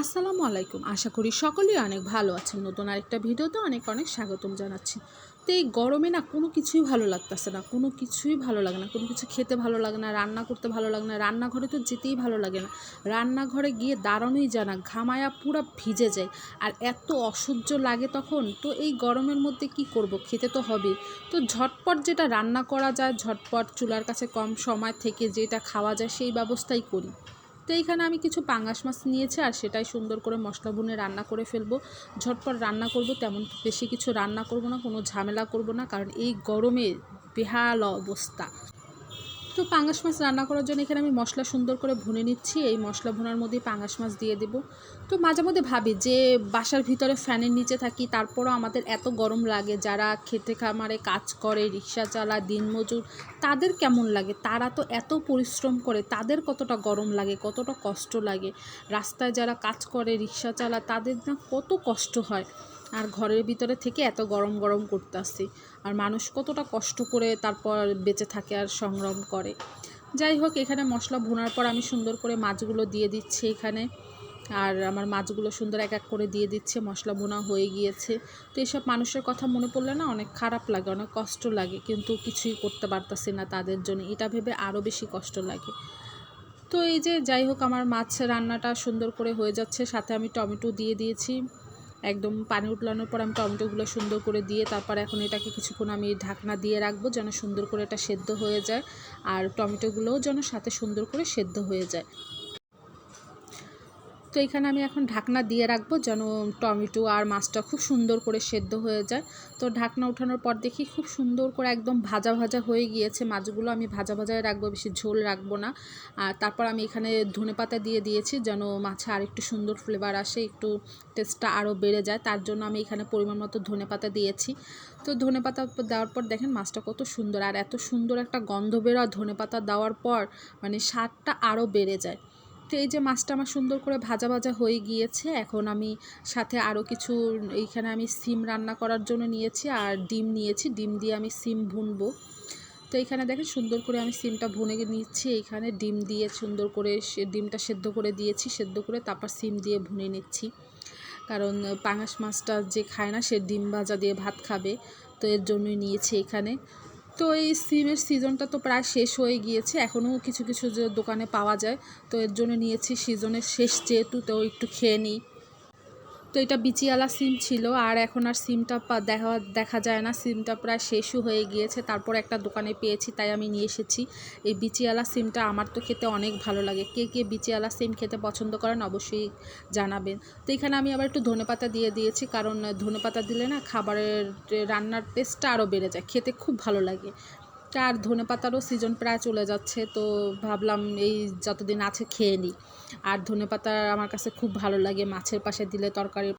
আসসালামু আলাইকুম। আশা করি সকলেই অনেক ভালো আছেন। নতুন আরেকটা ভিডিওতে অনেক অনেক স্বাগতম জানাচ্ছি। তো এই গরমে না কোনো কিছুই ভালো লাগতেছে না, কোনো কিছুই ভালো লাগে না। কোনো কিছু খেতে ভালো লাগে না, রান্না করতে ভালো লাগে না, রান্নাঘরে তো যেতেই ভালো লাগে না। রান্নাঘরে গিয়ে দাঁড়ানোই যায় না, ঘামায়া পুরো ভিজে যায়। আর এত অসহ্য লাগে তখন, তো এই গরমের মধ্যে কি করব? খেতে তো হবে তো ঝটপট যেটা রান্না করা যায়, ঝটপট চুলার কাছে কম সময় থেকে যেটা খাওয়া যায় সেই ব্যবস্থাই করি। তো এইখানে আমি কিছু পাঙ্গাস মাছ নিয়েছি আর সেটাই সুন্দর করে মশলা বুনে রান্না করে ফেলব। ঝটপট রান্না করব, তেমন বেশি কিছু রান্না করব না, কোনো ঝামেলা করব না, কারণ এই গরমে বেহাল অবস্থা। তো পাঙ্গাস মাছ রান্না করার জন্য এখানে আমি মশলা সুন্দর করে ভুনে নিচ্ছি। এই মশলা ভুনার মধ্যেই পাঙ্গাস মাছ দিয়ে দেবো। তো মাঝে মধ্যে ভাবি যে বাসার ভিতরে ফ্যানের নিচে থাকি, তারপরও আমাদের এত গরম লাগে। যারা খেতে খামারে কাজ করে, রিক্সা চালা দিনমজুর তাদের কেমন লাগে? তারা তো এত পরিশ্রম করে, তাদের কতটা গরম লাগে, কতটা কষ্ট লাগে? রাস্তায় যারা কাজ করে, রিক্সা চালা তাদের না কত কষ্ট হয়। আর ঘরের ভিতরে থেকে এত গরম গরম করতে আসছি। আর মানুষ কতটা কষ্ট করে তারপর বেঁচে থাকে আর সংগ্রাম করে। যাই হোক, এখানে মশলা ভুনার পর আমি সুন্দর করে মাছগুলো দিয়ে দিচ্ছি এখানে। আর আমার মাছগুলো সুন্দর এক এক করে দিয়ে দিচ্ছে, মশলা বোনা হয়ে গিয়েছে। তো এইসব মানুষের কথা মনে পড়লে না অনেক খারাপ লাগে, অনেক কষ্ট লাগে, কিন্তু কিছুই করতে পারতাছি না তাদের জন্য। এটা ভেবে আরও বেশি কষ্ট লাগে। তো এই যে যাই হোক, আমার মাছ রান্নাটা সুন্দর করে হয়ে যাচ্ছে। সাথে আমি টমেটো দিয়ে দিয়েছি। একদম পানি উতলানোর পর আমি টমেটোগুলো সুন্দর করে দিয়ে তারপর এখন এটাকে কিছুক্ষণ আমি ঢাকনা দিয়ে রাখব যেন সুন্দর করে এটা সেদ্ধ হয়ে যায়। আর টমেটোগুলোও যেন সাথে সুন্দর করে সেদ্ধ হয়ে যায়। তো এখানে আমি এখন ঢাকনা দিয়ে রাখব যেন টমেটো আর মাছটা খুব সুন্দর করে সেদ্ধ হয়ে যায়। তো ঢাকনা ওঠানোর পর দেখি খুব সুন্দর করে একদম ভাজা ভাজা হয়ে গিয়েছে মাছগুলো। আমি ভাজা ভাজায় রাখব, বেশি ঝোল রাখব না। আর তারপর আমি এখানে ধনে পাতা দিয়ে দিয়েছি যেন মাছে আর একটু সুন্দর ফ্লেভার আসে, একটু টেস্টটা আরও বেড়ে যায়। তার জন্য আমি এখানে পরিমাণ মতো ধনে পাতা দিয়েছি। তো ধনে পাতা দেওয়ার পর দেখেন মাছটা কত সুন্দর। আর এত সুন্দর একটা গন্ধ বেরোয় ধনে পাতা দেওয়ার পর মানে স্বাদটা আরও বেড়ে যায়। তো এই যে মাছটা আমার সুন্দর করে ভাজা ভাজা হয়ে গিয়েছে, এখন আমি সাথে আরও কিছু এইখানে আমি সিম রান্না করার জন্য নিয়েছি আর ডিম নিয়েছি, ডিম দিয়ে আমি সিম ভুনবো। তো এখানে দেখেন সুন্দর করে আমি সিমটা ভুনে নিচ্ছি, এইখানে ডিম দিয়ে সুন্দর করে ডিমটা সেদ্ধ করে দিয়েছি, সেদ্ধ করে তারপর সিম দিয়ে ভুনে নিচ্ছি। কারণ পাঙাশ মাছটা যে খায় না সে ডিম ভাজা দিয়ে ভাত খাবে, তো এর জন্যই নিয়েছি এখানে। তো এই সিমের সিজনটা তো প্রায় শেষ হয়ে গিয়েছে। এখনও কিছু কিছু যে দোকানে পাওয়া যায়, তো এর জন্য নিয়েছি সিজনের শেষ যেহেতু, তো একটু খেয়ে নিই। তো এটা বিচিয়ালা সিম ছিল, আর এখন আর সিমটা দেখা দেখা যায় না। সিমটা প্রায় শেষও হয়ে গিয়েছে, তারপর একটা দোকানে পেয়েছি, তাই আমি নিয়ে এসেছি। এই বিচিয়ালা সিমটা আমার তো খেতে অনেক ভালো লাগে। কে কে বিচিয়ালা সিম খেতে পছন্দ করেন অবশ্যই জানাবেন। তো এখানে আমি আবার একটু ধনেপাতা দিয়ে দিয়েছি, কারণ ধনেপাতা দিলে না খাবারের, রান্নার টেস্টটা আরও বেড়ে যায়, খেতে খুব ভালো লাগে। আর ধনে পাতারও সিজন প্রায় চলে যাচ্ছে, তো ভাবলাম এই যতদিন আছে খেয়ে নিই। আর ধনে পাতা আমার কাছে খুব ভালো লাগে, মাছের পাশে দিলে তরকারির